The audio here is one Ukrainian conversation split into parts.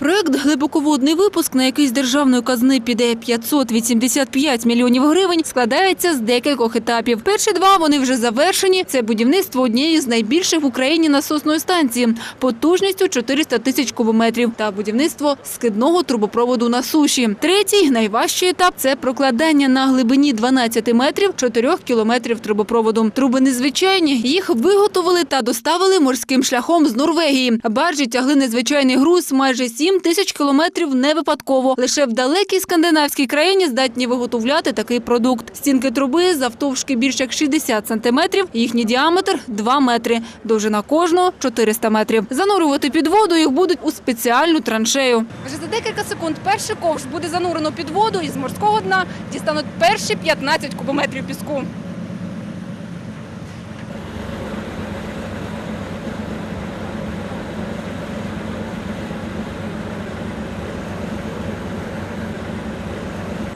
Проект глибоководний випуск, на який з державної казни піде 585 мільйонів гривень, складається з декількох етапів. Перші два вони вже завершені. Це будівництво однієї з найбільших в Україні насосної станції потужністю 400 тисяч кубометрів та будівництво скидного трубопроводу на суші. Третій найважчий етап це прокладання на глибині 12 метрів 4 кілометрів трубопроводу. Труби незвичайні. Їх виготовили та доставили морським шляхом з Норвегії. Баржі тягли незвичайний груз майже 7 тисяч кілометрів не випадково. Лише в далекій скандинавській країні здатні виготовляти такий продукт. Стінки труби завтовшки більше як 60 сантиметрів. Їхній діаметр 2 метри. Довжина кожного 400 метрів. Занурювати під воду їх будуть у спеціальну траншею. Вже за декілька секунд перший ковш буде занурено під воду і з морського дна дістануть перші 15 кубометрів піску.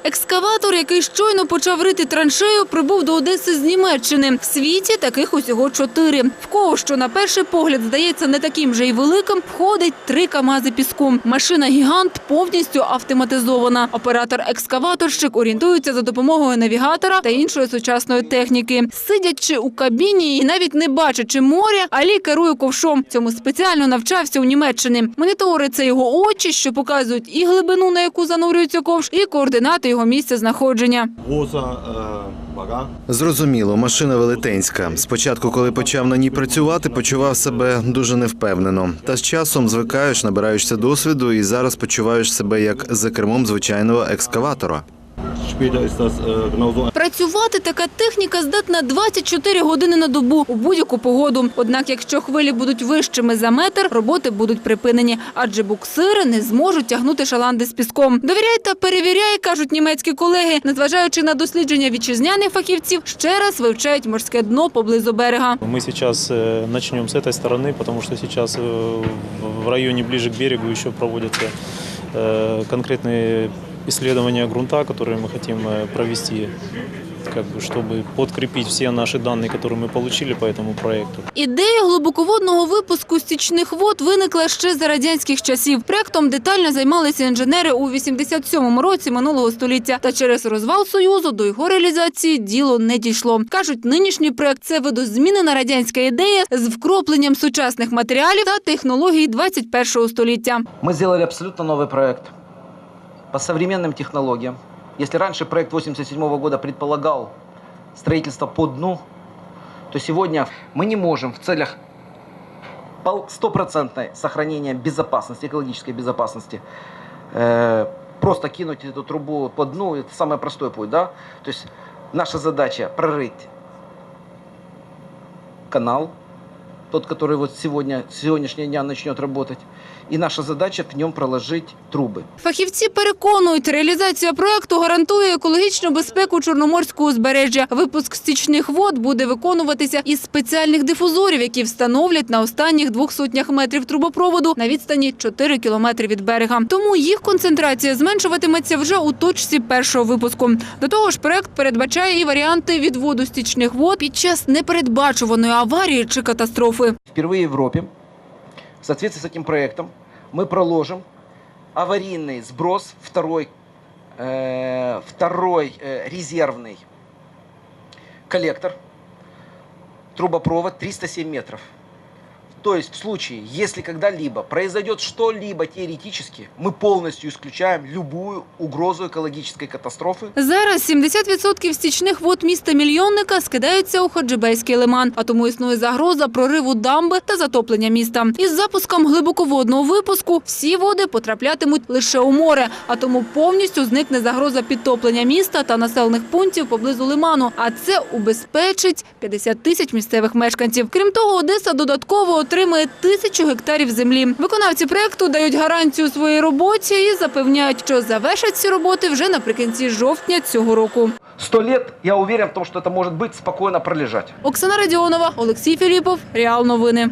Екскаватор, який щойно почав рити траншею, прибув до Одеси з Німеччини. В світі таких усього чотири. В кого що на перший погляд здається не таким же й великим, входить три камази піску. Машина гігант повністю автоматизована. Оператор-екскаваторщик орієнтується за допомогою навігатора та іншої сучасної техніки. Сидячи у кабіні і навіть не бачачи моря, Алі керує ковшом. Цьому спеціально навчався у Німеччині. Монітори це його очі, що показують і глибину, на яку занурюється ковш, і координати його місця знаходження. äh, Зрозуміло, машина велетенська. Спочатку, коли почав на ній працювати, почував себе дуже невпевнено. Та з часом звикаєш, набираєшся досвіду і зараз почуваєш себе як за кермом звичайного екскаватора. Працювати така техніка здатна 24 години на добу у будь-яку погоду. Однак, якщо хвилі будуть вищими за метр, роботи будуть припинені, адже буксири не зможуть тягнути шаланди з піском. Довіряй та перевіряй, кажуть німецькі колеги, незважаючи на дослідження вітчизняних фахівців, ще раз вивчають морське дно поблизу берега. Мы сейчас э, начнем с этой стороны, потому что сейчас э, в- в районе ближе к берегу еще проводятся э, конкретные исследования грунта, которые мы хотим э, провести, как бы, чтобы подкрепить все наши данные, которые мы получили по этому проекту. Ідея глибоководного випуску стічних вод виникла ще за радянських часів. Проектом детально займалися інженери у 87-му році минулого століття. Та через розвал союзу до його реалізації діло не дійшло. кажуть, нинішній проект це видозмінена радянська ідея з вкропленням сучасних матеріалів та технологій 21-го століття. Мы сделали абсолютно новый проект По современным технологиям. Если раньше проект 87 года предполагал строительство по дну, то сегодня мы не можем в целях стопроцентной сохранения безопасности, экологической безопасности, э, просто кинуть эту трубу по дну, это самый простой путь, да? То есть наша задача прорыть канал, тот, который вот сегодня, с сегодняшнего дня начнет работать, и наша задача в нем проложить трубы. Фахівці переконують, реалізація проекту гарантує екологічну безпеку Чорноморського узбережжя. Випуск стічних вод буде виконуватися із спеціальних дифузорів, які встановлять на останніх двох сотнях метрів трубопроводу на відстані 4 кілометри від берега. Тому їх концентрація зменшуватиметься вже у точці першого випуску. До того ж, проект передбачає і варіанти відводу стічних вод під час непередбачуваної аварії чи катастрофи. Впервые в Европе, в соответствии с этим проектом, мы проложим аварийный сброс второй, э, второй э, резервный коллектор, трубопровод 307 метров. То есть в случае, если когда-либо произойдет что-либо теоретически, мы полностью исключаем любую угрозу экологической катастрофы Зараз 70% стічних вод міста мільйонника скидаються у Ходжибейський лиман, а тому існує загроза прориву дамби та затоплення міста. Із запуском глибоководного випуску всі води потраплятимуть лише у море, а тому повністю зникне загроза підтоплення міста та населених пунктів поблизу лиману. А це убезпечить 50 тисяч місцевих мешканців. Крім того, Одеса додатково отримає тисячу гектарів землі. Виконавці проекту дають гарантію своїй роботі і запевняють, що завершать ці роботи вже наприкінці жовтня цього року. Сто лет, я уверен в тому, що це може бути спокійно пролежать. Оксана Радіонова, Олексій Філіпов, Реал Новини.